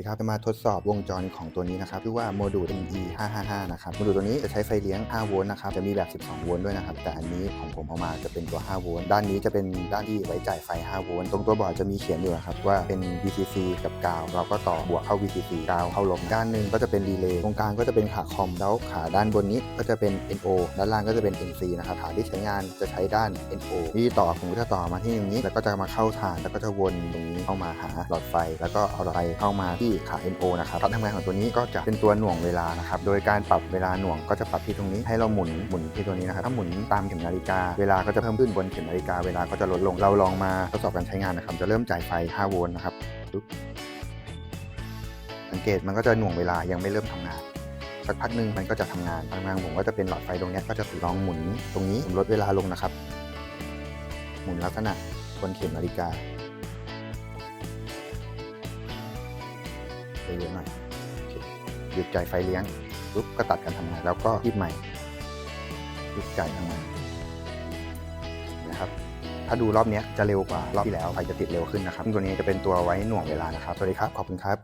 ดีครับจะมาทดสอบวงจรของตัวนี้นะครับชื่อว่าโมดูล ME 555นะครับโมดูลตัวนี้จะใช้ไฟเลี้ยง 5 โวลต์นะครับจะมีแบบ 12 โวลต์ด้วยนะครับแต่อันนี้ของผมเอามาจะเป็นตัว 5 โวลต์ด้านนี้จะเป็นด้านที่ไว้จ่ายไฟ 5 โวลต์ตรงตัวบอร์ดจะมีเขียนอยู่นะครับว่าเป็น VCC กับกาวเราก็ต่อบวกเข้า VCC กาวเข้าลบด้านหนึ่งก็จะเป็นรีเลย์ตรงกลางก็จะเป็นขาคอมแล้วขาด้านบนนี้ก็จะเป็น NO ด้านล่างก็จะเป็น NC นะครับขาที่ใช้งานจะใช้ด้าน NO ที่ต่อผมก็จะต่อมาที่ตรงนี้ แล้วก็จะมาเข้าฐานแล้วก็จะวนตรงนี้เข้ามาหาหลอดไฟ แล้วก็เอาหลอดไฟเข้ามาที่ขา NO นะครับการทำงานของตัวนี้ก็จะเป็นตัวหน่วงเวลานะครับ โดยการปรับเวลาหน่วงก็จะปรับที่ตรงนี้ให้เราหมุนหมุนที่ตัวนี้นะครับ ถ้าหมุนตามเข็มนาฬิกา เวลาก็จะเพิ่มขึ้นบนเข็มนาฬิกา เวลาก็จะลดลง เราลองมาทดสอบการใช้งานนะครับ จะเริ่มจ่ายไฟ 5 โวลต์นะครับสังเกตมันก็จะหน่วงเวลายังไม่เริ่มทำงานสักพักหนึ่งมันก็จะทำงานทำงานผมก็จะเป็นหลอดไฟตรงนี้ก็จะลองหมุนตรงนี้ผมลดเวลาลงนะครับ หมุนลักษณะบนเข็มนาฬิกา เยอะหน่อยหยุดจ่ายไฟเลี้ยงปุ๊บก็ตัดการทำงานแล้วก็ยีบใหม่หยุดจ่ายทำงานนะครับถ้าดูรอบนี้จะเร็วกว่ารอบที่แล้วไฟจะติดเร็วขึ้นนะครับ ตัวนี้จะเป็นตัวไว้หน่วงเวลานะครับ สวัสดีครับ ขอบคุณครับ